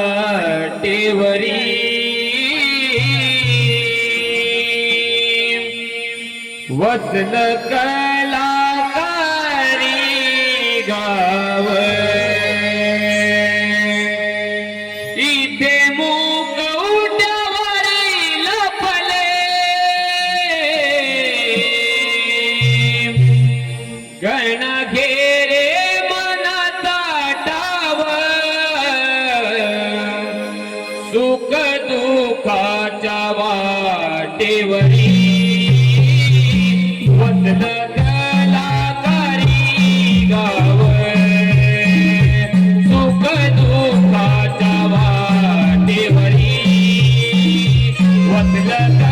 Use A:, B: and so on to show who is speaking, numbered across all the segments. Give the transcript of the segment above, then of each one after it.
A: वाटेवरी वचन का Yeah.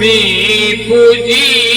A: मी पूजीला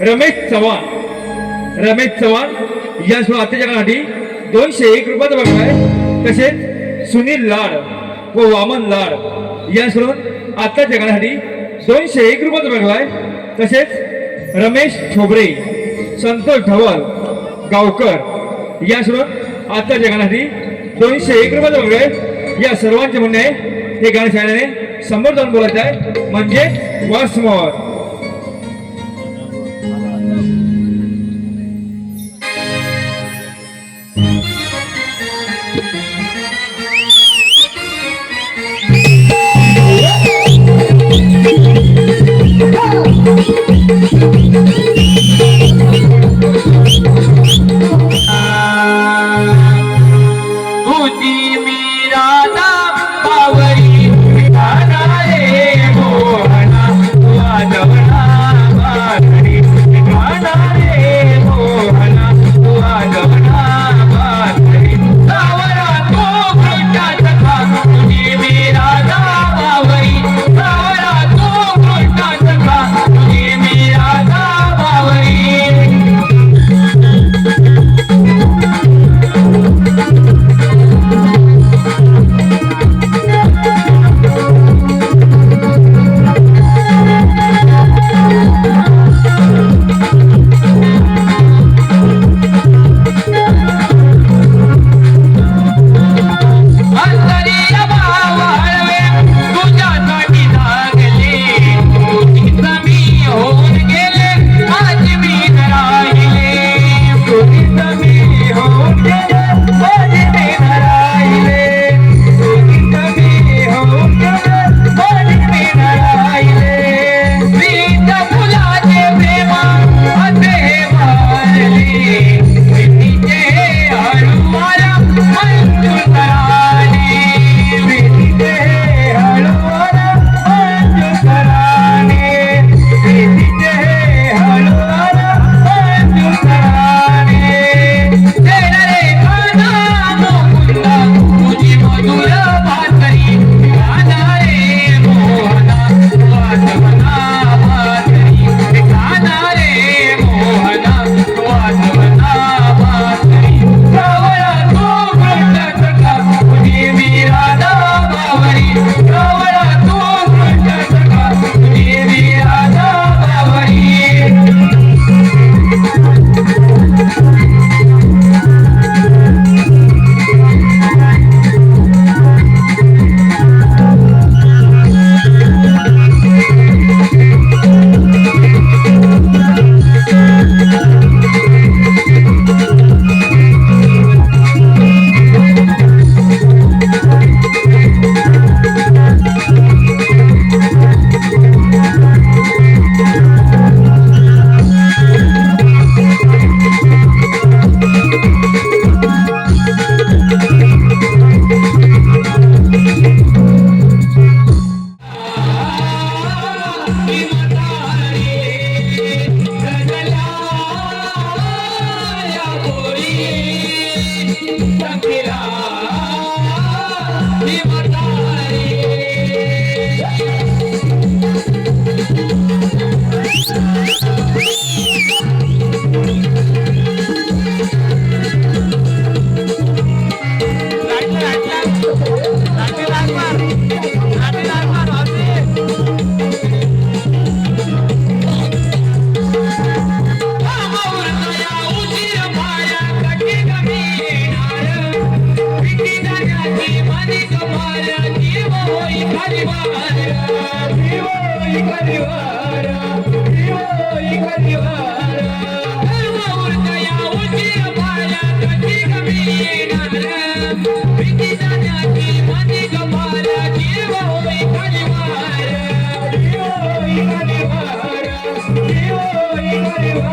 B: रमेश चव्हाण. रमेश चव्हाण या स्वातंत्र्यासाठी दोनशे एक रुपयाचं बघा आहे. तसेच सुनील लाड व वामन लाड या सर्व आजच्या जगासाठी दोनशे एक रुपयाचं बघा आहे. तसेच रमेश ठोबरे संतोष ढवल गावकर या सर्व आजच्या जगासाठी दोनशे एक रुपयाचं बघा आहे. या सर्वांचे म्हणणे आहे हे गाणे शाळेने समोर जाऊन बोलायचं आहे. म्हणजे वासमोर.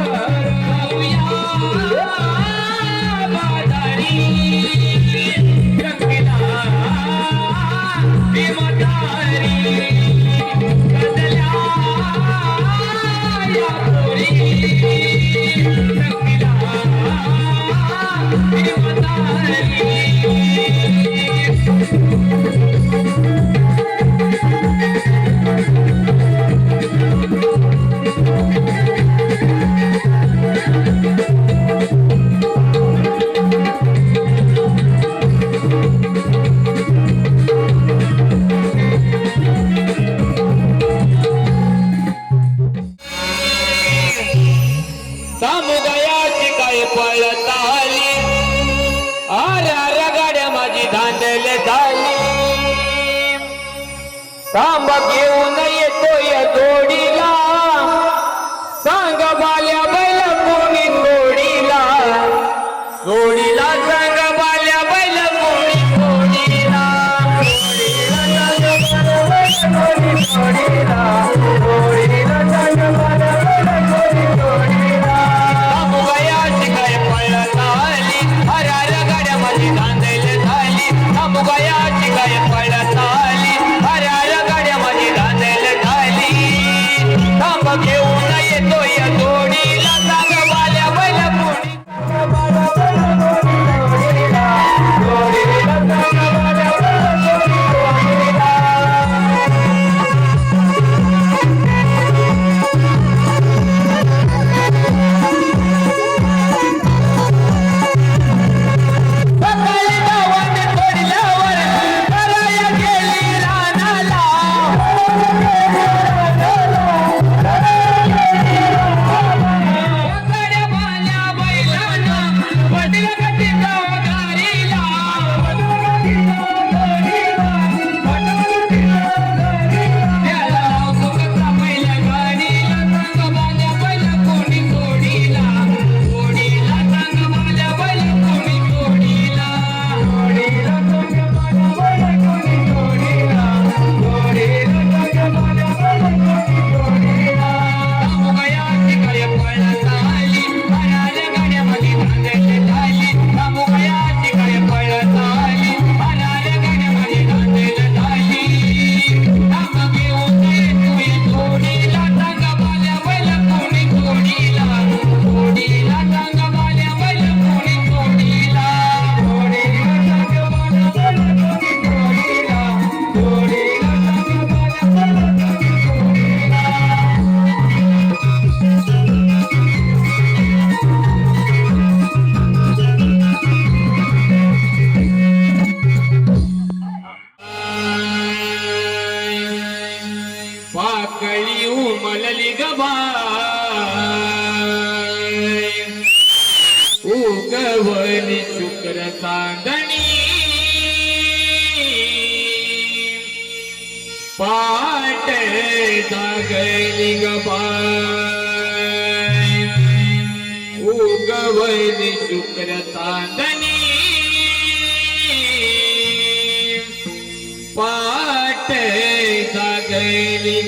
B: para
A: गाड्याची काय पळत आली? अरे अरे गाड्या माझी धांदले झाली. थांब घेऊन येतो या जोडी. टाकली गपाय उगवली शुक्र चांदणी पाट जागली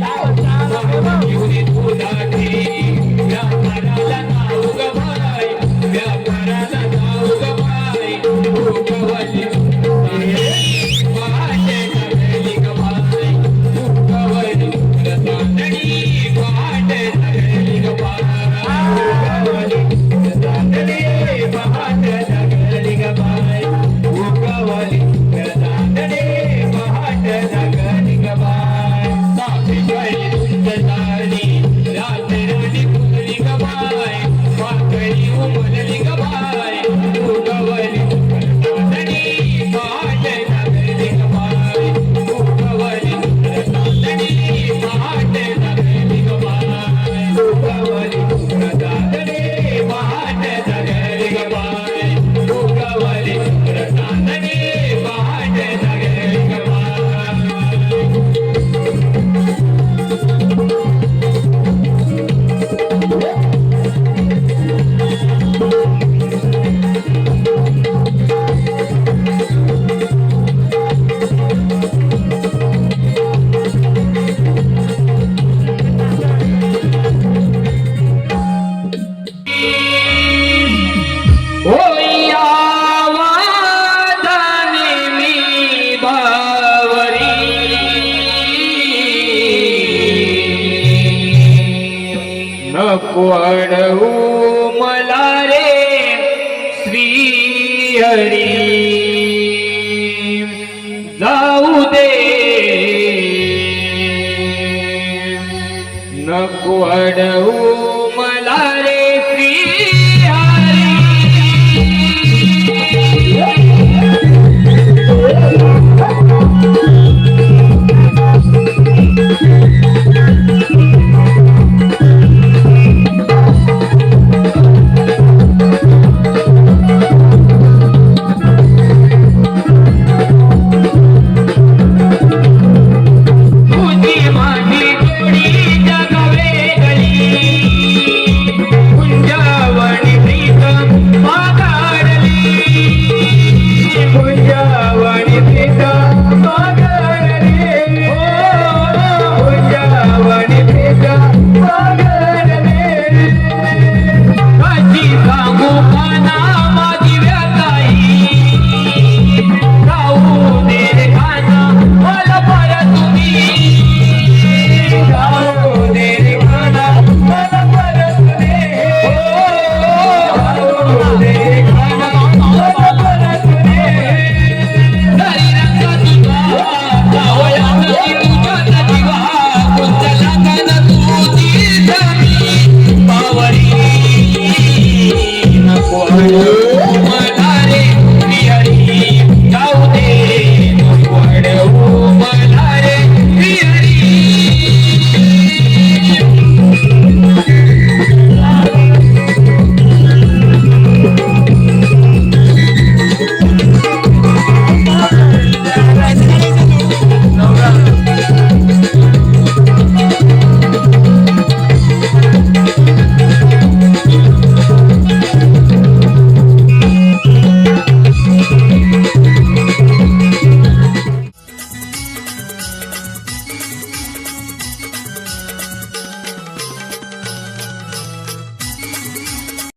A: Yeah. અકવાડવું મલા રે શ્રી હરી જાઉં દે નકવાડવું